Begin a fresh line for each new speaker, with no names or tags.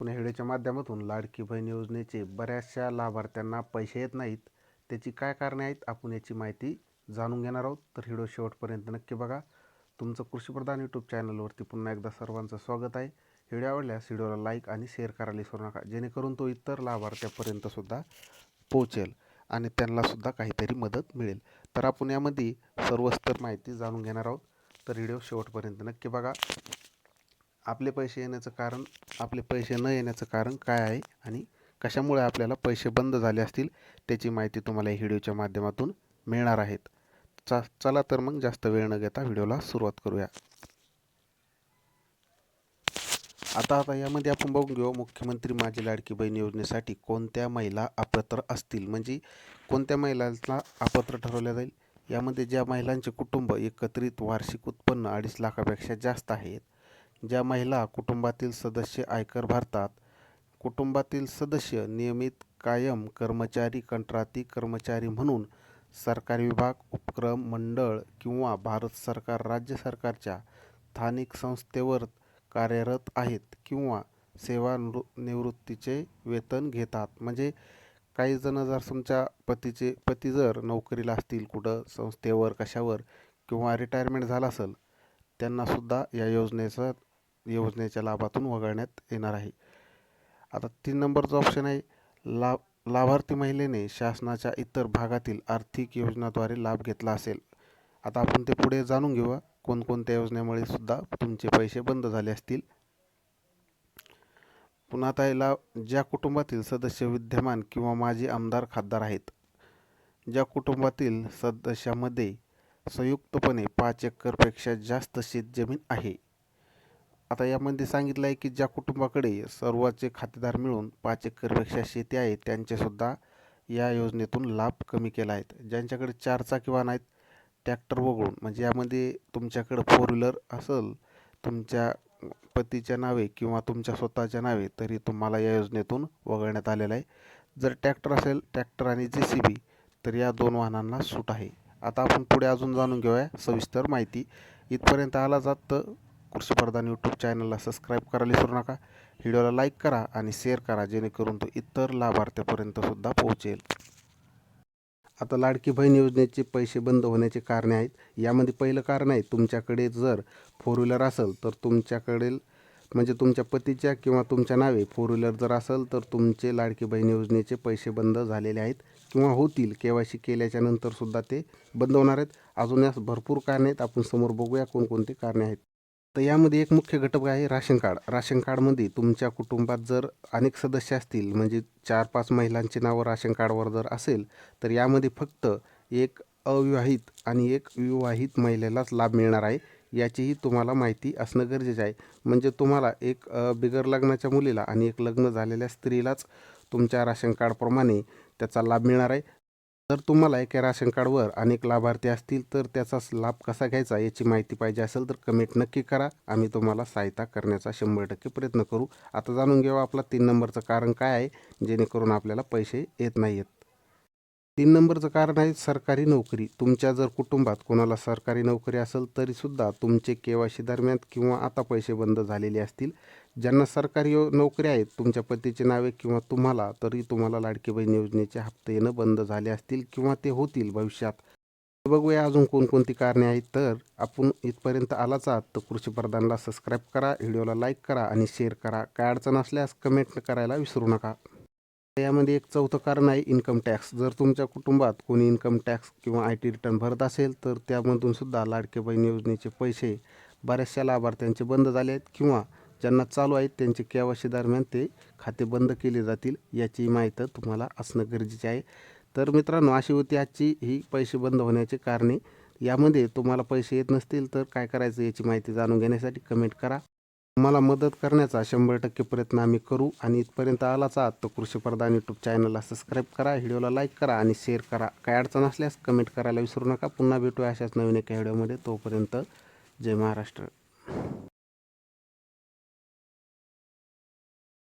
पुणे व्हिडिओच्या माध्यमातून लाडकी बहीण योजनेचे बऱ्याचशा लाभार्थ्यांना पैसे येत नाहीत. त्याची काय कारणे आहेत आपण याची माहिती जाणून घेणार आहोत. तर व्हिडिओ शेवटपर्यंत नक्की बघा. तुमचं कृषीप्रधान यूट्यूब चॅनलवरती पुन्हा एकदा सर्वांचं स्वागत आहे. व्हिडिओ आवडल्यास व्हिडिओला लाईक आणि शेअर करायला विसरू नका. जेणेकरून तो इतर लाभार्थ्यापर्यंतसुद्धा पोहोचेल आणि त्यांनासुद्धा काहीतरी मदत मिळेल. तर आपण यामध्ये सर्वस्तर माहिती जाणून घेणार आहोत. तर व्हिडिओ शेवटपर्यंत नक्की बघा. आपले पैसे येण्याचं कारण आपले पैसे न येण्याचं कारण काय आहे आणि कशामुळे आपल्याला पैसे बंद झाले असतील त्याची माहिती तुम्हाला या व्हिडिओच्या माध्यमातून मिळणार आहेत. चा चला तर मग जास्त वेळ न घेता व्हिडिओला सुरुवात करूया. आता आता यामध्ये आपण बघून घेऊ मुख्यमंत्री माझी लाडकी बहीण योजनेसाठी कोणत्या महिला अपात्र असतील? म्हणजे कोणत्या महिलांना अपात्र ठरवल्या जाईल? यामध्ये ज्या महिलांचे कुटुंब एकत्रित वार्षिक उत्पन्न अडीच लाखापेक्षा जास्त आहेत ज्या महिला कुटुंबातील सदस्य आयकर भरतात कुटुंबातील सदस्य नियमित कायम कर्मचारी कंत्राटी कर्मचारी म्हणून सरकारी विभाग उपक्रम मंडळ किंवा भारत सरकार राज्य सरकारच्या स्थानिक संस्थेवर कार्यरत आहेत किंवा सेवानृ निवृत्तीचे वेतन घेतात. म्हणजे काही जण जर तुमच्या पतीचे पती जर नोकरीला असतील कुठं संस्थेवर कशावर किंवा रिटायरमेंट झाला असेल त्यांनासुद्धा या योजनेचा योजनेच्या लाभातून वगळण्यात येणार आहे. आता तीन नंबरचा ऑप्शन आहे ला लाभार्थी महिलेने शासनाच्या इतर भागातील आर्थिक योजनाद्वारे लाभ घेतला असेल. आता आपण ते पुढे जाणून घेऊया कोणकोणत्या योजनेमुळे सुद्धा तुमचे पैसे बंद झाले असतील. पुन्हा आता याला ज्या कुटुंबातील सदस्य विद्यमान किंवा माजी आमदार खासदार आहेत ज्या कुटुंबातील सदस्यामध्ये संयुक्तपणे पाच एकरपेक्षा जास्त शेतजमीन आहे आता यामध्ये सांगितलं आहे की ज्या कुटुंबाकडे सर्वाचे खातेदार मिळून पाच एकरपेक्षा शेती आहे त्यांचेसुद्धा या योजनेतून लाभ कमी केला आहेत ज्यांच्याकडे चार चाकी वाहन आहेत ट्रॅक्टर वगळून म्हणजे यामध्ये तुमच्याकडं फोर व्हीलर असेल तुमच्या पतीच्या नावे किंवा तुमच्या स्वतःच्या नावे तरी तुम्हाला या योजनेतून वगळण्यात आलेलं आहे. जर ट्रॅक्टर असेल ट्रॅक्टर आणि जे सी बी तर या दोन वाहनांना सूट आहे. आता आपण पुढे अजून जाणून घेऊया सविस्तर माहिती. इथपर्यंत आला जात तर कृषीप्रधान यूट्यूब चॅनलला सबस्क्राईब करायला विसरू नका. व्हिडिओला लाईक करा आणि शेअर करा जेणेकरून तो इतर लाभार्थ्यापर्यंतसुद्धा पोहोचेल. आता लाडकी बहीण योजनेचे पैसे बंद होण्याचे कारणे आहेत. यामध्ये पहिलं कारण आहे तुमच्याकडे जर फोर व्हीलर असेल तर तुमच्याकडील म्हणजे तुमच्या पतीच्या किंवा तुमच्या नावे फोर व्हीलर जर असेल तर तुमचे लाडकी बहीण योजनेचे पैसे बंद झालेले आहेत किंवा होतील. के वाय सी केल्याच्यानंतरसुद्धा ते बंद होणार आहेत. अजून यास भरपूर कारणे आहेत. आपण समोर बघूया कोणकोणती कारणे आहेत. तर यामध्ये एक मुख्य घटक आहे राशन कार्ड. राशन कार्डमध्ये तुमच्या कुटुंबात जर अनेक सदस्य असतील म्हणजे चार पाच महिलांचे नावं राशन कार्डवर जर असेल तर यामध्ये फक्त एक अविवाहित आणि एक विवाहित महिलेलाच लाभ मिळणार आहे याचीही तुम्हाला माहिती असणं गरजेचं आहे. म्हणजे तुम्हाला एक बिगर लग्नाच्या मुलीला आणि एक लग्न झालेल्या स्त्रीलाच तुमच्या राशन कार्डप्रमाणे त्याचा लाभ मिळणार आहे. जर तुम्हाला एका राशन कार्डवर अनेक लाभार्थी असतील तर त्याचा लाभ कसा घ्यायचा याची माहिती पाहिजे असेल तर कमेंट नक्की करा. आम्ही तुम्हाला सहायता करण्याचा शंभर टक्के प्रयत्न करू. आता जाणून घेऊ आपला तीन नंबरचं कारण काय आहे जेणेकरून आपल्याला पैसे येत नाही आहेत तीन नंबरचं कारण आहे सरकारी नोकरी. तुमच्या जर कुटुंबात कोणाला सरकारी नोकरी असेल तरीसुद्धा तुमचे के वाय सी दरम्यान किंवा आता पैसे बंद झालेले असतील ज्यांना सरकारी यो नोकरी आहेत तुमच्या पतीचे नावे किंवा तुम्हाला तरी तुम्हाला लाडकी बहीण योजनेचे हप्ते येणं बंद झाले असतील किंवा ते होतील भविष्यात. बघूया अजून कोणकोणती कारणे आहेत. तर आपण इथपर्यंत आलाच आहात. तर कृषीप्रधानला सबस्क्राईब करा व्हिडिओला लाईक करा आणि शेअर करा. काय अडचण असल्यास कमेंट करायला विसरू नका. यामध्ये एक चौथं कारण आहे इन्कम टॅक्स जर तुमच्या कुटुंबात कोणी इन्कम टॅक्स किंवा आय टी रिटर्न भरत असेल तर त्यामधून सुद्धा लाडके बहीण योजनेचे पैसे बऱ्याचशा लाभार्थ्यांचे बंद झाले आहेत किंवा ज्यांना चालू आहेत त्यांचे केवाशी दरम्यान ते खाते बंद केले जातील याची माहिती तुम्हाला असणं गरजेचे आहे. तर मित्रांनो अशी होती आजची ही पैसे बंद होण्याची कारणे. यामध्ये तुम्हाला पैसे येत नसतील तर काय करायचं याची माहिती जाणून घेण्यासाठी कमेंट करा. मला मदत करण्याचा शंभर टक्के प्रयत्न आम्ही करू आणि इथपर्यंत आलाच आहात तर कृषीप्रधान यूट्यूब चॅनलला सबस्क्राईब करा व्हिडिओला लाईक करा आणि शेअर करा. काय अडचण असल्यास कमेंट करायला विसरू नका. पुन्हा भेटूया अशाच नवीन एका व्हिडिओमध्ये तोपर्यंत जय महाराष्ट्र.